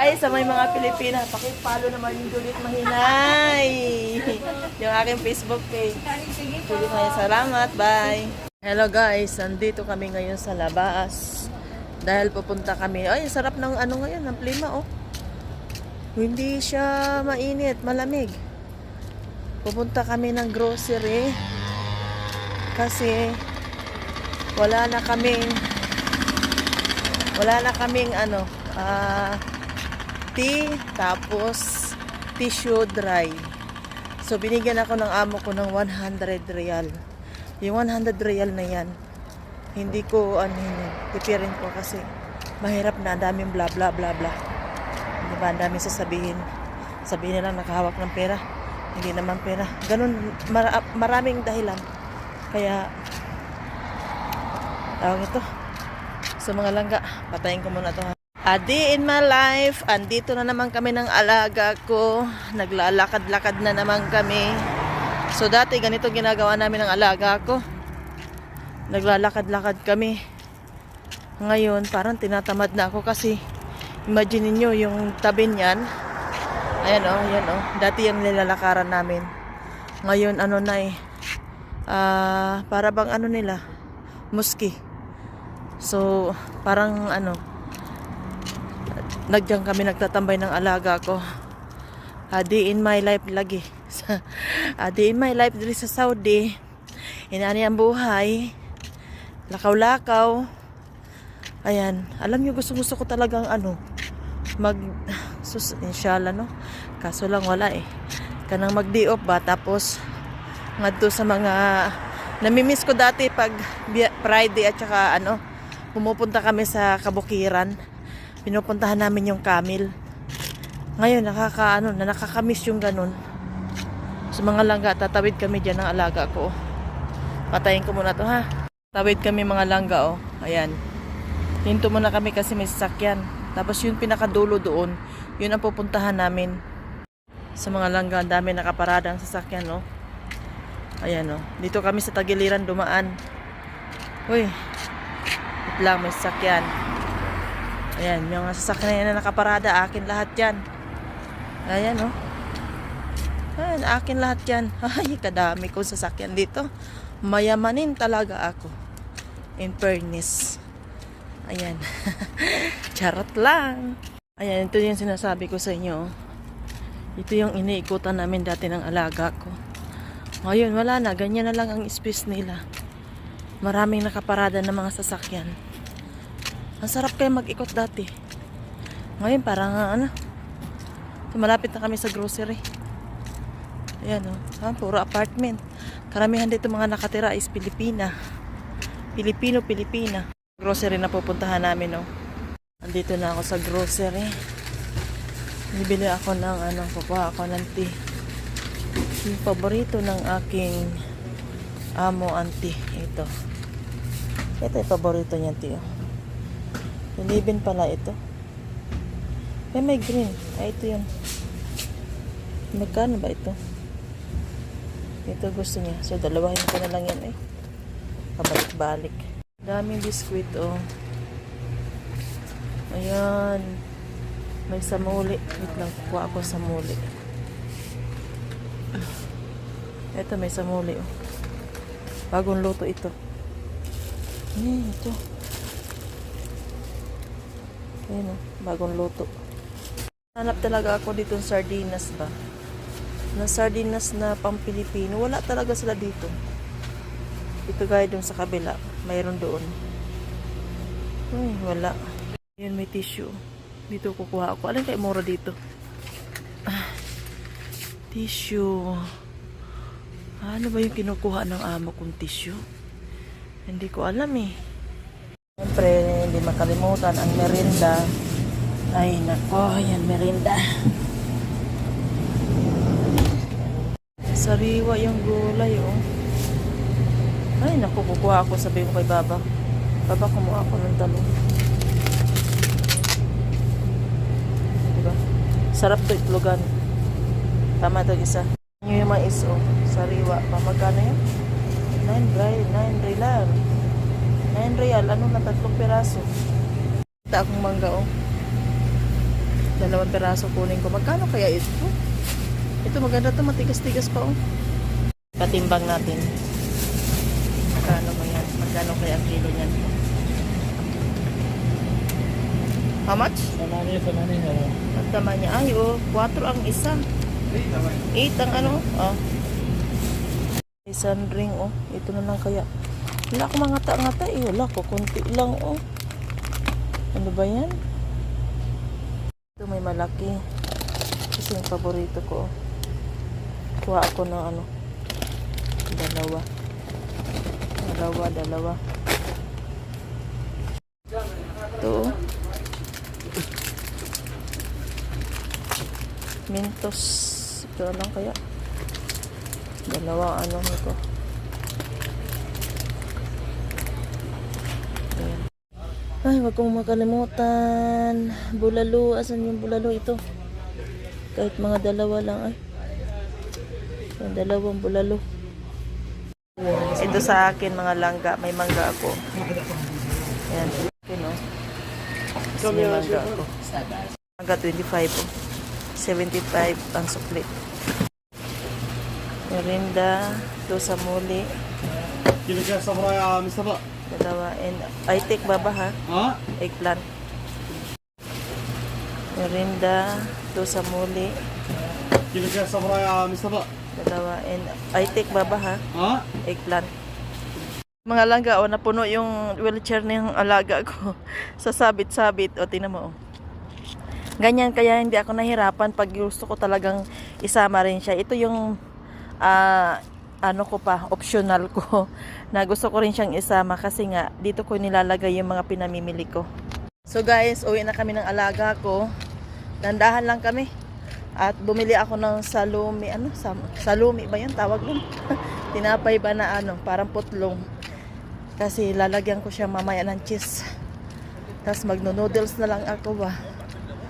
Ay, sa may mga Pilipina, pakipalo naman yung Juliet Mahinay. yung aking Facebook page. Juliet Mahinay, salamat. Bye. Hello guys, nandito kami ngayon sa labas. Dahil pupunta kami. Ay, sarap ng ano ngayon, ng klima oh. Hindi siya mainit, malamig. Pupunta kami ng grocery. Kasi wala na kaming wala na kaming ano, ah, tea, tapos tissue dry. So, binigyan ako ng amo ko ng 100 real. Yung 100 real na yan, hindi ko, ano yun, tipirin ko kasi mahirap na, ang daming bla bla bla bla. Di ba, ang daming sasabihin. Sabihin nila nakahawak ng pera. Hindi naman pera. Ganun, mara- maraming dahilan. Kaya, tawag ito, sa mga langga, patayin ko muna to ha. A day in my life, andito na naman kami ng alaga ko. Naglalakad-lakad na naman kami. So dati ganito ginagawa namin ng alaga ko. Naglalakad-lakad kami. Ngayon, parang tinatamad na ako kasi imagine niyo yung tabi niyan. Ayan oh, ayan oh. Dati yung nilalakaran namin. Ngayon ano na eh. Ah, para bang ano nila? Muski. So, parang ano, nagdiyan kami nagtatambay ng alaga ko. A day in my life lagi. A day in my life diri sa Saudi. Inani ang buhay. Lakaw-lakaw. Ayan. Alam niyo gusto gusto ko talagang ano mag sus inshallah no. Kaso lang wala eh. Kanang mag-day off ba tapos ngadto sa mga namimiss ko dati pag Friday at saka ano pumupunta kami sa kabukiran pinupuntahan namin yung Camel. Ngayon, nakaka, ano, na nakakamiss yung ganun. Sa mga langga, tatawid kami dyan ng alaga ko. Patayin ko muna to ha. Tawid kami mga langga, oh. Ayan. Hinto muna kami kasi may sasakyan. Tapos yung pinakadulo doon, yun ang pupuntahan namin. Sa mga langga, ang dami nakaparada ang sasakyan, oh. Ayan, oh. Dito kami sa tagiliran dumaan. Uy. Lang, may sasakyan. Ayan, yung sasakyan na nakaparada, akin lahat yan. Ayan, oh. Ayan, akin lahat yan. Ay, kadami kong sasakyan dito. Mayamanin talaga ako. In fairness. Ayan. Charot lang. Ayan, ito yung sinasabi ko sa inyo. oh. Ito yung iniikutan namin dati ng alaga ko. Ngayon, wala na. Ganyan na lang ang space nila. Maraming nakaparada ng mga sasakyan. Ang sarap kayo mag-ikot dati. Ngayon parang ah, ano. Malapit na kami sa grocery. Ayan o. Oh. Ah, puro apartment. Karamihan dito mga nakatira is Pilipina. Pilipino, Pilipina. Grocery na pupuntahan namin o. Oh. Andito na ako sa grocery. Bibili ako ng ano, kukuha ako ng tea. Yung paborito ng aking amo auntie. Ito. Ito yung paborito niya tea. Oh. Unibin pala ito. May may green. Ay, ito yun. Magkano ba ito? Ito gusto niya. So, dalawahin ko na lang yan eh. Pabalik-balik. Daming biskwit, oh. Ayan. May samuli. Wait lang, kuha ako samuli. Ito, may samuli, oh. Bagong luto ito. Eh, ito. Ayan o, bagong luto. Hanap talaga ako dito ng sardinas ba? Na sardinas na pang Pilipino. Wala talaga sila dito. Ito gaya dun sa kabila. Mayroon doon. Ay, wala. Ayan, may tissue. Dito kukuha ako. Alin kay mura dito? Ah, tissue. Ano ba yung kinukuha ng amo kong tissue? Hindi ko alam eh. Siyempre, hindi makalimutan ang merinda. Ay, nako, yan merinda. Sariwa yung gulay, oh. Ay, naku, kukuha ako. Sabi ko kay Baba. Baba, kumuha ako ng talong. Diba? Sarap to itlogan. Tama to isa. Yung yung mais, oh. Sariwa. Pamagkano yun? 9 real. 9 real. 9 real. Ano na tatlong piraso? Kita akong mangga, oh. Dalawang peraso kunin ko. Magkano kaya ito? Ito maganda to, matigas-tigas pa oh. Patimbang natin. Magkano mo yan? Magkano kaya ang kilo niyan? How much? Samani, samani. Ang tama niya. Ay, oh, 4 ang isa. 8 ang ano? Oh. Isang ring, oh. Ito na lang kaya. Wala akong mga ngata-ngata eh. Wala ko. Kunti lang, oh. Ano ba yan? Ito may malaki. Kasi yung paborito ko. Kuha ako ng ano. Dalawa. Dalawa, dalawa. Ito, oh. Mentos. Ito lang kaya. Dalawa ano nito. Ayan. Ay, wag kong makalimutan. Bulalo. Asan yung bulalo? Ito. Kahit mga dalawa lang. Ay. Yung dalawang bulalo. Ito sa akin mga langga. May mangga ako. Ayan. Akin oh. o. May mangga ako. Mangga 25 o. 75 ang sukli. Merinda. Ito sa muli. Kilo kaya sa mga ah, Mr. Ba? Dalawa. And I take baba ha. Oh? Eggplant. Merinda. Ito sa muli. Kilikya sa mga mistaba. Dalawa. And I take baba ha. Oh? Eggplant. Mga langga, o, napuno yung wheelchair ng alaga ko. sa sabit-sabit. O, tingnan mo. Oh. Ganyan, kaya hindi ako nahirapan pag gusto ko talagang isama rin siya. Ito yung uh, ano ko pa, optional ko, na gusto ko rin siyang isama kasi nga, dito ko nilalagay yung mga pinamimili ko. So guys, uwi na kami ng alaga ko. Dandahan lang kami. At bumili ako ng salumi, ano, salumi ba yun? Tawag nun? Tinapay ba na ano, parang putlong. Kasi lalagyan ko siya mamaya ng cheese. Tapos magno-noodles na lang ako ba.